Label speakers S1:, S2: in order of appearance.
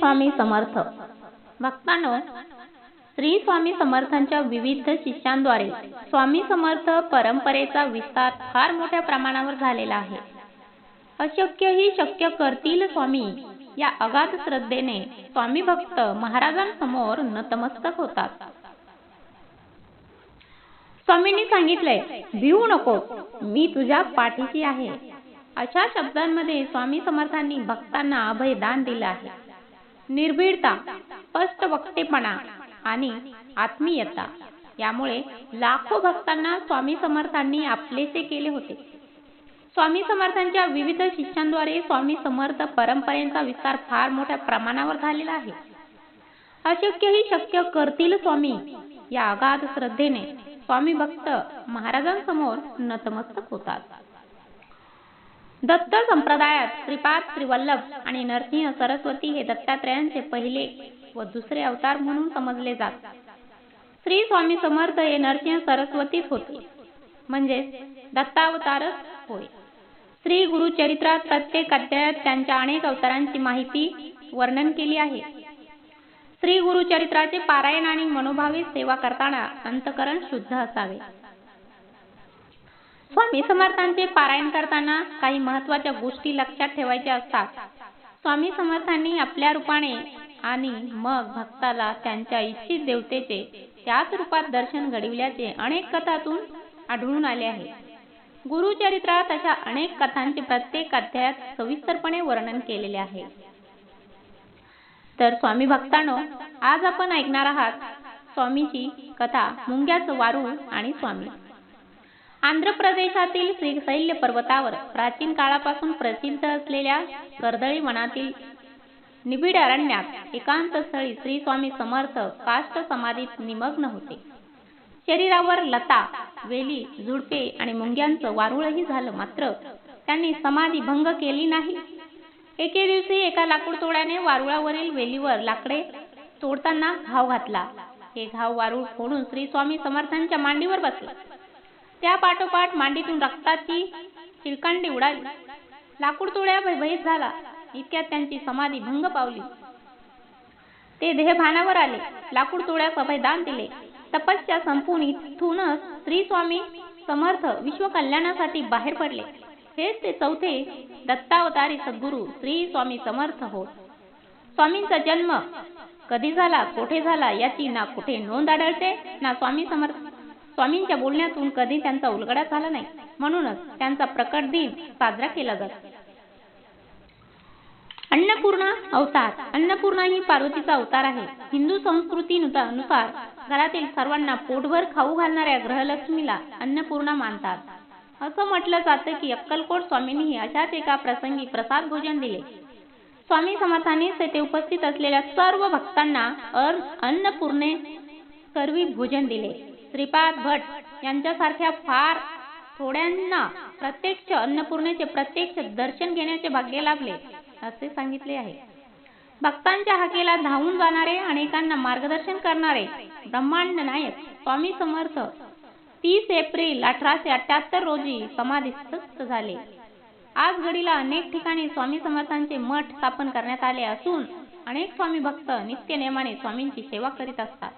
S1: स्वामी समर्थ. भक्तांनो श्री स्वामी समर्थांच्या विविध शिष्यांद्वारे स्वामी समर्थ परंपरेचा विस्तार फार मोठ्या प्रमाणावर झालेला आहे. अशक्य ही शक्य करतील स्वामी या अगाध श्रद्धेने स्वामी भक्त महाराजांसमोर नतमस्तक होतात. स्वामींनी सांगितलंय भिवू नको मी तुझ्या पाठीशी आहे. अशा शब्दांमध्ये स्वामी समर्थांनी भक्तांना अभयदान दिलं आहे. निर्भीडता स्पष्ट वक्तेपणा आणि आत्मीयता यामुळे लाखो भक्तांना स्वामी समर्थांनी आपलेसे केले होते. स्वामी समर्थांच्या विविध शिष्यांद्वारे स्वामी समर्थ परंपरेचा विस्तार फार मोठ्या प्रमाणावर झालेला आहे. अशक्यही शक्य करतील स्वामी या अगाध श्रद्धेने स्वामी भक्त महाराजांसमोर नतमस्तक होतात. दत्त संप्रदायात श्रीपाद श्रीवल्लभ आणि नरसिंह सरस्वती हे दत्तात्रयांचे पहिले व दुसरे अवतार म्हणून समजले जात. श्री स्वामी समर्थ हे नरसिंह सरस्वतीच होते. म्हणजे दत्तावतारच होय. श्री गुरुचरित्रात प्रत्येक अध्यायात त्यांच्या अनेक अवतारांची माहिती वर्णन केली आहे. श्री गुरुचरित्राचे पारायण आणि मनोभावी सेवा करताना अंतकरण शुद्ध असावे. स्वामी समर्थांचे पारायण करताना काही महत्त्वाच्या गोष्टी लक्षात ठेवायच्या असतात. स्वामी समर्थांनी आपल्या रूपाने आणि मग भक्ताला त्यांच्या इच्छित देवतेचे त्याच रूपात दर्शन घडविल्याचे अनेक कथातून आढळून आले आहे गुरुचरित्रात अशा अनेक कथांचे प्रत्येक अध्यायात सविस्तरपणे वर्णन केलेले आहे. तर स्वामी भक्तांनो आज आपण ऐकणार आहात स्वामीची कथा मुंग्याचं वारू आणि स्वामी. आंध्र प्रदेशातील श्रीशैल्य पर्वतावर प्राचीन काळापासून प्रसिद्ध असलेल्या कर्दळी वनातील निबिड अरण्यात एकांत स्थळी श्री स्वामी समर्थ काष्ट समाधीत निमग्न होते. शरीरावर लता वेली झुडपे आणि मुंग्यांचं वारुळही झालं मात्र त्यांनी समाधी भंग केली नाही. एके दिवशी एका लाकूड तोड्याने वारुळावरील वेलीवर लाकडे तोडताना घाव घातला. हे घाव वारुळ फोडून श्री स्वामी समर्थांच्या मांडीवर बसला. त्या पाठोपाठ मांडीतून रक्ताची चिलकांडी उडाली. लाकूड तोड्या भयभीत झाला. इतक्यात त्यांची समाधी भंग पावली. ते देह भानावर आले. लाकूड तोड्यास अभयदान दिले. तपस्या संपून इथूनच श्री स्वामी समर्थ विश्व कल्याणासाठी बाहेर पडले. हेच ते चौथे दत्तावतारी सद्गुरू श्री स्वामी समर्थ होत. स्वामींचा जन्म कधी झाला कोठे झाला याची ना कुठे नोंद आढळते ना स्वामी समर्थ स्वामींच्या बोलण्यातून कधी त्यांचा उलगडा झाला नाही. म्हणूनच त्यांचा प्रकट दिन साजरा केला जातो. अन्नपूर्णा अवतार. अन्नपूर्णा ही पार्वतीचा अवतार आहे. हिंदू संस्कृतीनुसार घरातील सर्वांना पोटभर खाऊ घालणाऱ्या ग्रहलक्ष्मीला अन्नपूर्णा मानतात. असं म्हटलं जातं की अक्कलकोट स्वामींनी अशाच एका प्रसंगी प्रसाद भोजन दिले. स्वामी समर्थाने तेथे उपस्थित असलेल्या सर्व भक्तांना अन्नपूर्णे कर्वी भोजन दिले. श्रीपाद भट यांच्यासारख्या फार थोड्यांना प्रत्यक्ष अन्नपूर्णेचे प्रत्यक्ष दर्शन घेण्याचे भाग्य लाभले असे सांगितले आहे. भक्तांच्या हाकेला धावून जाणारे अनेकांना मार्गदर्शन करणारे ब्रह्मांड नायक स्वामी समर्थ तीस एप्रिल अठराशे अठ्याहत्तर रोजी समाधीस्थ झाले. आज घडीला अनेक ठिकाणी स्वामी समर्थांचे मठ स्थापन करण्यात आले असून अनेक स्वामी भक्त नित्य नेमाने स्वामींची सेवा करीत असतात.